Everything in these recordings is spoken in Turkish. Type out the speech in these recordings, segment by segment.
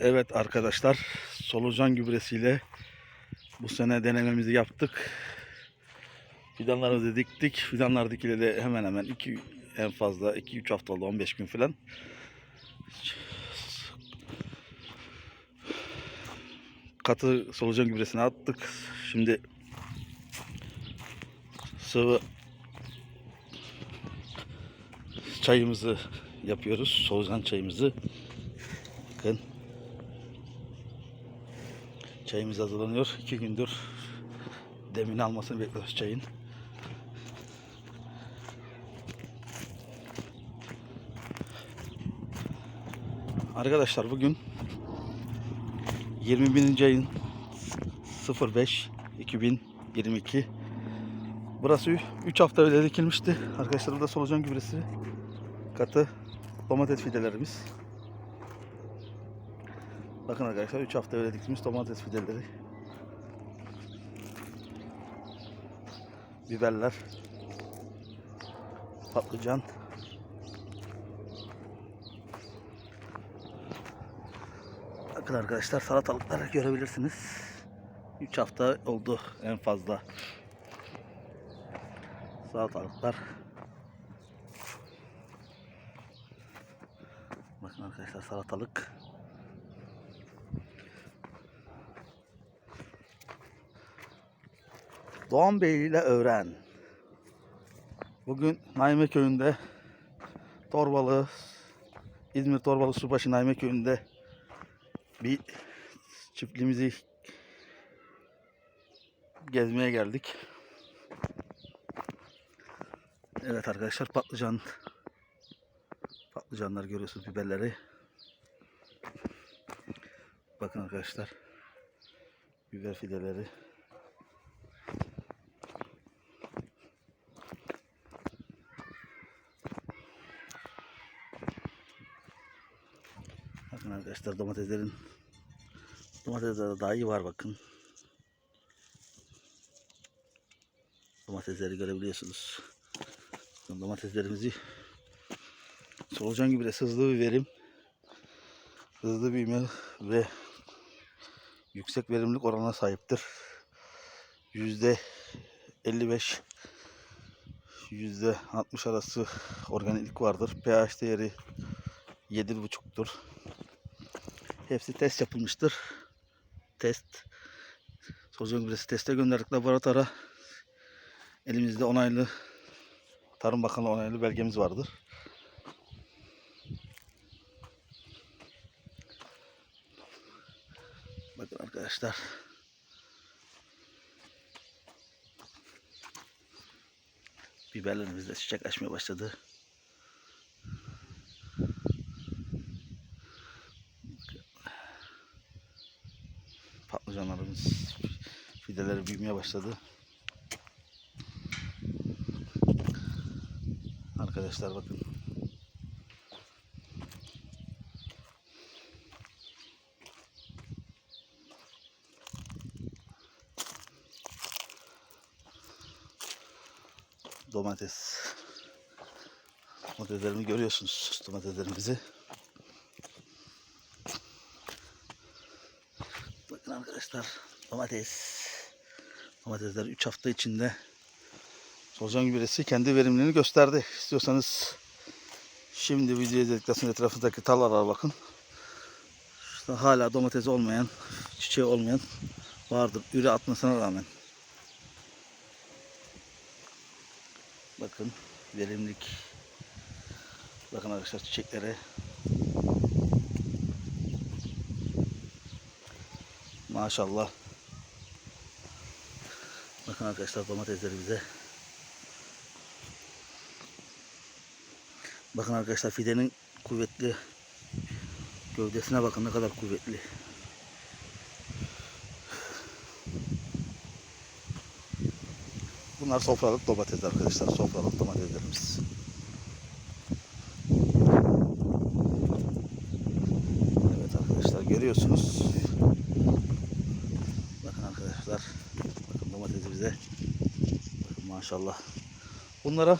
Evet arkadaşlar, solucan gübresiyle bu sene denememizi yaptık. Fidanlarımızı diktik. Fidanlar dikili de hemen hemen 2 en fazla 2-3 hafta oldu 15 gün falan. Katı solucan gübresini attık. Şimdi sıvı çayımızı yapıyoruz. Solucan çayımızı. Bakın. Çayımız hazırlanıyor. İki gündür demini almasını bekliyoruz çayın. Arkadaşlar bugün 21. ayın 05 2022 Burası 3 hafta önce dikilmişti. Arkadaşlar burada solucan gübresi katı domates fidelerimiz. Bakın arkadaşlar 3 hafta öyle dikilmiş domates fideleri. Biberler. Patlıcan. Bakın arkadaşlar salatalıkları görebilirsiniz. 3 hafta oldu en fazla. Salatalıklar. Bakın arkadaşlar salatalık. Doğan Bey ile öğren. Bugün Naime köyünde Torbalı İzmir Torbalı Subaşı Naime köyünde bir çiftliğimizi gezmeye geldik. Evet arkadaşlar patlıcan patlıcanlar görüyorsunuz biberleri. Bakın arkadaşlar biber fideleri. Bakın arkadaşlar domateslerin domatesler daha iyi var bakın. Domatesleri görebiliyorsunuz. Domateslerimizi solucan gibi de hızlı bir verim, hızlı büyüme ve yüksek verimlilik oranına sahiptir. Yüzde 55 yüzde 60 arası organiklik vardır. pH değeri 7,5'tur. Hepsi test yapılmıştır. Test. Solucan gübresi teste gönderdik laboratuvara. Elimizde onaylı Tarım Bakanlığı onaylı belgemiz vardır. Bakın arkadaşlar. Biberlerimiz de çiçek açmaya başladı. Patlıcanlarımız fideleri büyümeye başladı. Arkadaşlar bakın. Domates. Domateslerimi görüyorsunuz. Domateslerimizi. Bakın arkadaşlar. Domates. Domatesler 3 hafta içinde Solucan gübresi kendi verimliliğini gösterdi. İstiyorsanız şimdi videoyu izledikten etrafındaki tarlalara bakın. İşte hala domates olmayan, çiçeği olmayan vardır. Üre atmasına rağmen. Bakın verimlilik. Bakın arkadaşlar çiçeklere. Maşallah. Bakın arkadaşlar domateslerimize. Bakın arkadaşlar fidenin kuvvetli gövdesine bakın ne kadar kuvvetli. Bunlar sofralık domates arkadaşlar. Sofralık domateslerimiz. Evet arkadaşlar görüyorsunuz. Bakın arkadaşlar. Bakın domatesimize. Bakın maşallah. Bunlara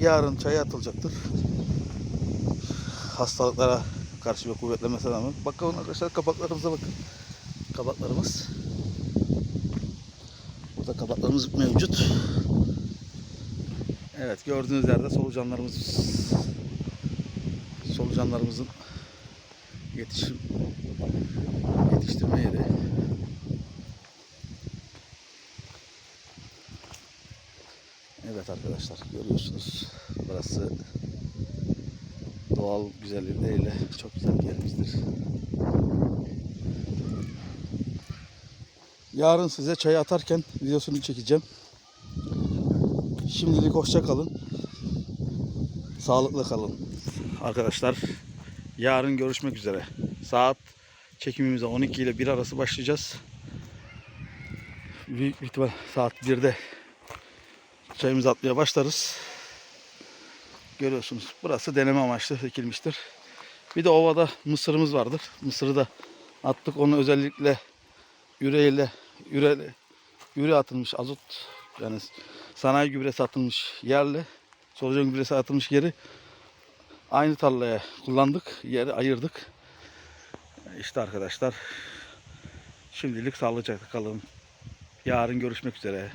yarın çaya atılacaktır. Hastalıklara Karşı ve kuvvetlenmesine rağmen. Bakalım arkadaşlar kapaklarımıza bakın. Kabaklarımız. Burada kabaklarımız mevcut. Evet gördüğünüz yerde solucanlarımız solucanlarımızın yetişim yetiştirme yeri. Evet arkadaşlar görüyorsunuz burası doğal güzellikleriyle çok güzel bir yerimizdir. Yarın size çay atarken videosunu çekeceğim. Şimdilik hoşça kalın. Sağlıklı kalın. Arkadaşlar yarın görüşmek üzere. Saat çekimimize 12 ile 1 arası başlayacağız. Büyük ihtimal saat 1'de çayımızı atmaya başlarız. Görüyorsunuz burası deneme amaçlı ekilmiştir. Bir de ovada mısırımız vardır. Mısırı da attık. Onu özellikle üreyle üre, üre atılmış azot yani sanayi gübresi atılmış yerle solucan gübresi atılmış yeri aynı tarlaya kullandık. Yeri ayırdık. İşte arkadaşlar şimdilik sağlıcakla kalın. Yarın görüşmek üzere.